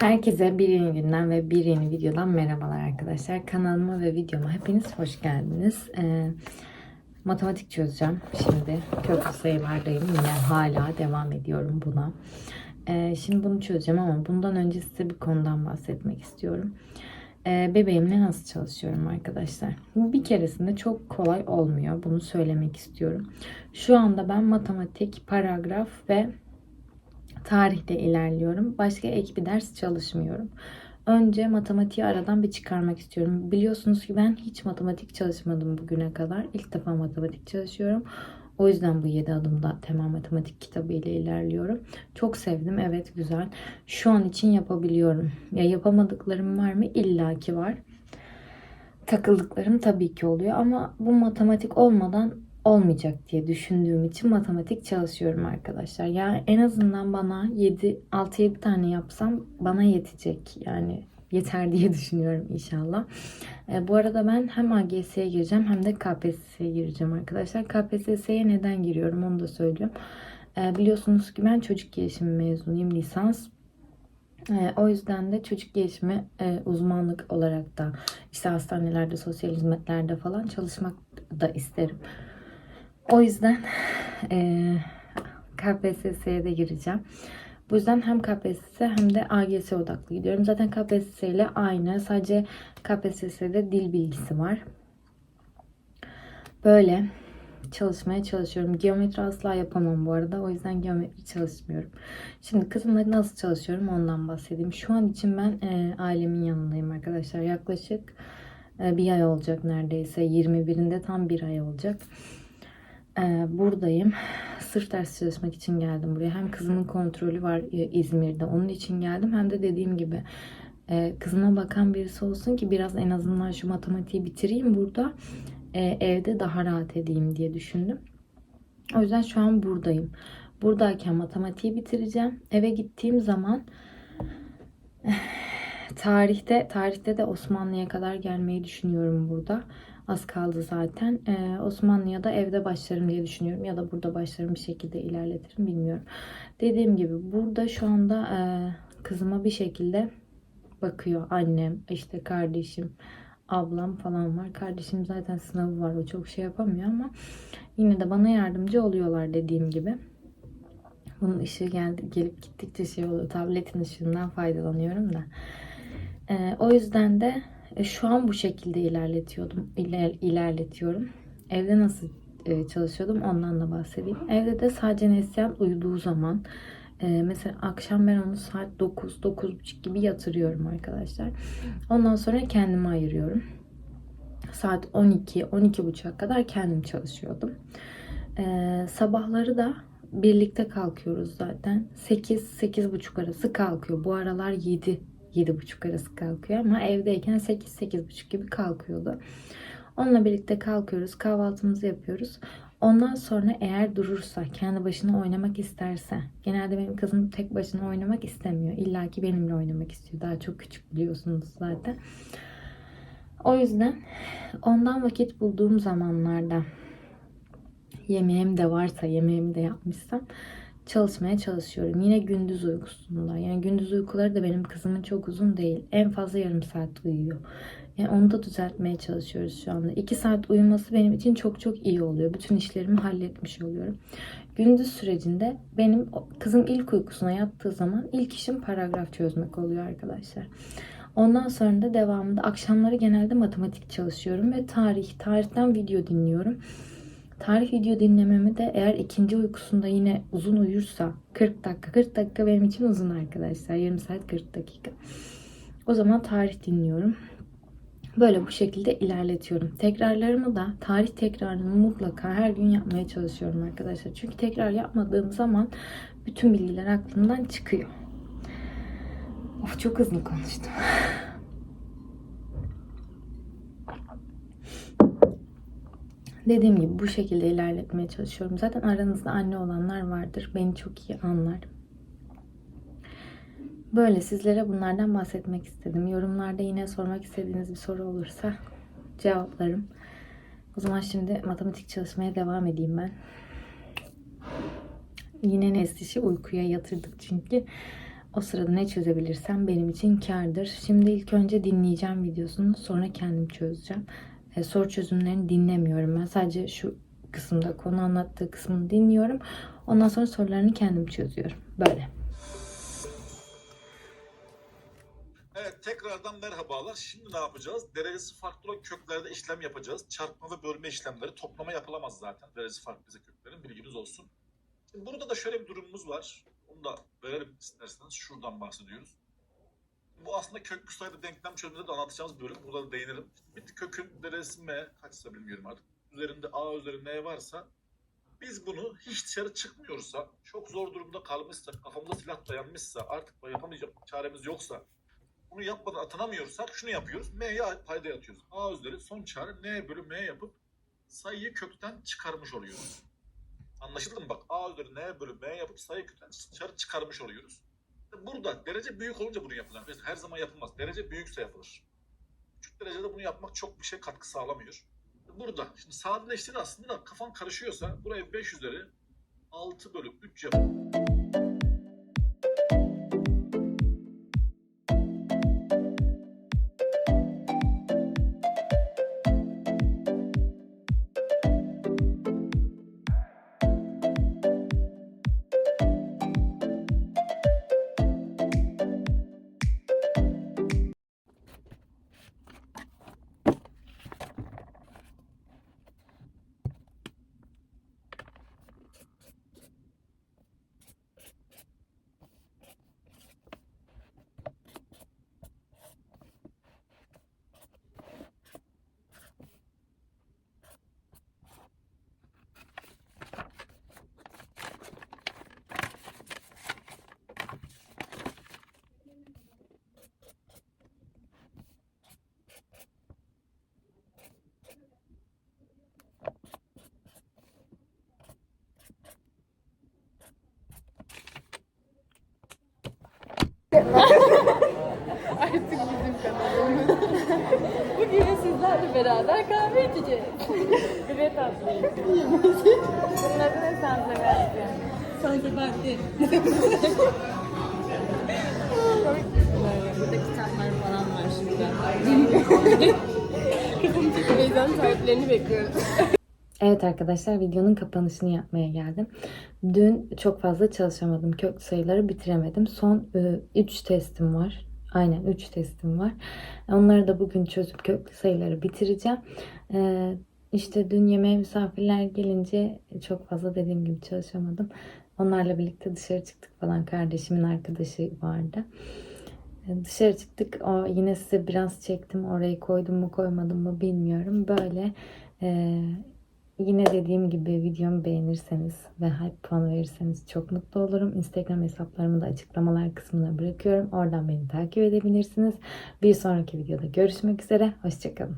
Herkese bir yeni günden ve bir yeni videodan merhabalar arkadaşlar. Kanalıma ve videoma hepiniz hoş geldiniz. Ee, matematik çözeceğim şimdi. Köklü sayılardayım. Yine hala devam ediyorum buna. Ee, şimdi bunu çözeceğim ama bundan önce size bir konudan bahsetmek istiyorum. Ee, bebeğimle nasıl çalışıyorum arkadaşlar? Bir keresinde çok kolay olmuyor. Bunu söylemek istiyorum. Şu anda ben matematik, paragraf ve tarihte ilerliyorum. Başka ek bir ders çalışmıyorum. Önce matematiği aradan bir çıkarmak istiyorum. Biliyorsunuz ki ben hiç matematik çalışmadım bugüne kadar. İlk defa matematik çalışıyorum. O yüzden bu 7 adımda temel matematik kitabı ile ilerliyorum. Çok sevdim. Evet güzel. Şu an için yapabiliyorum. Ya yapamadıklarım var mı? İlla ki var. Takıldıklarım tabii ki oluyor ama bu matematik olmadan olmayacak diye düşündüğüm için matematik çalışıyorum arkadaşlar. Yani en azından bana 7 6-7 tane yapsam bana yetecek. Yani yeter diye düşünüyorum inşallah. E, bu arada ben hem AGS'ye gireceğim hem de KPSS'ye gireceğim arkadaşlar. KPSS'ye neden giriyorum onu da söylüyorum. E, biliyorsunuz ki ben çocuk gelişimi mezunuyum lisans. E, o yüzden de çocuk gelişimi e, uzmanlık olarak da işte hastanelerde, sosyal hizmetlerde falan çalışmak da isterim. O yüzden e, KPSS'ye de gireceğim. Bu yüzden hem KPSS hem de AGS odaklı gidiyorum. Zaten KPSS ile aynı. Sadece KPSS'de dil bilgisi var. Böyle çalışmaya çalışıyorum. Geometri asla yapamam bu arada. O yüzden geometri çalışmıyorum. Şimdi kızımla nasıl çalışıyorum ondan bahsedeyim. Şu an için ben e, ailemin yanındayım arkadaşlar. Yaklaşık e, bir ay olacak neredeyse. 21'inde tam bir ay olacak. Ee, buradayım. Sırf ders çalışmak için geldim buraya. Hem kızımın kontrolü var e, İzmir'de. Onun için geldim. Hem de dediğim gibi e, kızıma bakan birisi olsun ki biraz en azından şu matematiği bitireyim burada. E, evde daha rahat edeyim diye düşündüm. O yüzden şu an buradayım. Buradayken matematiği bitireceğim. Eve gittiğim zaman tarihte tarihte de Osmanlı'ya kadar gelmeyi düşünüyorum burada. Az kaldı zaten. Ee, Osmanlı'ya da evde başlarım diye düşünüyorum. Ya da burada başlarım bir şekilde ilerletirim bilmiyorum. Dediğim gibi burada şu anda e, kızıma bir şekilde bakıyor annem, işte kardeşim, ablam falan var. Kardeşim zaten sınavı var. O çok şey yapamıyor ama yine de bana yardımcı oluyorlar dediğim gibi. Bunun ışığı geldi, gelip gittikçe şey oluyor. Tabletin ışığından faydalanıyorum da. Ee, o yüzden de e, şu an bu şekilde ilerletiyordum, iler, ilerletiyorum. Evde nasıl e, çalışıyordum ondan da bahsedeyim. Evde de sadece Neslihan uyuduğu zaman e, mesela akşam ben onu saat 9 9.30 gibi yatırıyorum arkadaşlar. Ondan sonra kendime ayırıyorum. Saat 12 12.30'a kadar kendim çalışıyordum. E, sabahları da birlikte kalkıyoruz zaten. 8 8.30 arası kalkıyor. Bu aralar 7 7.30 arası kalkıyor ama evdeyken 8-8.30 gibi kalkıyordu. Onunla birlikte kalkıyoruz, kahvaltımızı yapıyoruz. Ondan sonra eğer durursa, kendi başına oynamak isterse, genelde benim kızım tek başına oynamak istemiyor. İlla ki benimle oynamak istiyor. Daha çok küçük biliyorsunuz zaten. O yüzden ondan vakit bulduğum zamanlarda yemeğim de varsa, yemeğimi de yapmışsam çalışmaya çalışıyorum. Yine gündüz uykusunda. Yani gündüz uykuları da benim kızımın çok uzun değil. En fazla yarım saat uyuyor. Yani onu da düzeltmeye çalışıyoruz şu anda. 2 saat uyuması benim için çok çok iyi oluyor. Bütün işlerimi halletmiş oluyorum. Gündüz sürecinde benim kızım ilk uykusuna yattığı zaman ilk işim paragraf çözmek oluyor arkadaşlar. Ondan sonra da devamında akşamları genelde matematik çalışıyorum ve tarih. Tarihten video dinliyorum. Tarih video dinlememi de eğer ikinci uykusunda yine uzun uyursa 40 dakika 40 dakika benim için uzun arkadaşlar. Yarım saat 40 dakika. O zaman tarih dinliyorum. Böyle bu şekilde ilerletiyorum. Tekrarlarımı da tarih tekrarını mutlaka her gün yapmaya çalışıyorum arkadaşlar. Çünkü tekrar yapmadığım zaman bütün bilgiler aklımdan çıkıyor. Of çok hızlı konuştum. Dediğim gibi bu şekilde ilerletmeye çalışıyorum. Zaten aranızda anne olanlar vardır. Beni çok iyi anlar. Böyle sizlere bunlardan bahsetmek istedim. Yorumlarda yine sormak istediğiniz bir soru olursa cevaplarım. O zaman şimdi matematik çalışmaya devam edeyim ben. Yine Nesliş'i uykuya yatırdık çünkü. O sırada ne çözebilirsem benim için kârdır. Şimdi ilk önce dinleyeceğim videosunu sonra kendim çözeceğim. E, soru çözümlerini dinlemiyorum ben. Sadece şu kısımda konu anlattığı kısmını dinliyorum. Ondan sonra sorularını kendim çözüyorum. Böyle. Evet tekrardan merhabalar. Şimdi ne yapacağız? Derecesi farklı olan köklerde işlem yapacağız. Çarpma ve bölme işlemleri toplama yapılamaz zaten. Derecesi farklı köklerin bilginiz olsun. Şimdi burada da şöyle bir durumumuz var. Onu da verelim isterseniz. Şuradan bahsediyoruz. Bu aslında köklü sayıda denklem çözümünde de anlatacağımız bölüm. Burada da değinirim. Bir kökün derecesi m kaçsa bilmiyorum artık. Üzerinde a üzerinde n varsa biz bunu hiç dışarı çıkmıyorsa, çok zor durumda kalmışsa, kafamıza silah dayanmışsa, artık yapamayacak çaremiz yoksa bunu yapmadan atanamıyorsak şunu yapıyoruz. M'ye payda yatıyoruz. A üzeri son çare N bölü M yapıp sayıyı kökten çıkarmış oluyoruz. Anlaşıldı mı? Bak A üzeri N bölü M yapıp sayıyı kökten dışarı çıkarmış oluyoruz. Burada derece büyük olunca bunu yapılır. Mesela her zaman yapılmaz. Derece büyükse yapılır. Küçük derecede bunu yapmak çok bir şey katkı sağlamıyor. Burada şimdi sadeleştir aslında da kafan karışıyorsa buraya 5 üzeri 6 bölü 3 yapıp sizlerle beraber kahve içeceğiz. evet abla. Bunun adı ne sen de verdin? Sanki Parti. Burada kitaplar falan var şurada. Kızım çünkü Beyza'nın tariflerini bekliyoruz. Evet arkadaşlar videonun kapanışını yapmaya geldim. Dün çok fazla çalışamadım. Kök sayıları bitiremedim. Son 3 testim var. Aynen 3 testim var. Onları da bugün çözüp köklü sayıları bitireceğim. Ee, işte dün yemeğe misafirler gelince çok fazla dediğim gibi çalışamadım. Onlarla birlikte dışarı çıktık falan. Kardeşimin arkadaşı vardı. Ee, Dışarı çıktık. O, yine size biraz çektim. Orayı koydum mu koymadım mı bilmiyorum. Böyle e, Yine dediğim gibi videomu beğenirseniz ve hype puan verirseniz çok mutlu olurum. Instagram hesaplarımı da açıklamalar kısmına bırakıyorum. Oradan beni takip edebilirsiniz. Bir sonraki videoda görüşmek üzere. Hoşçakalın.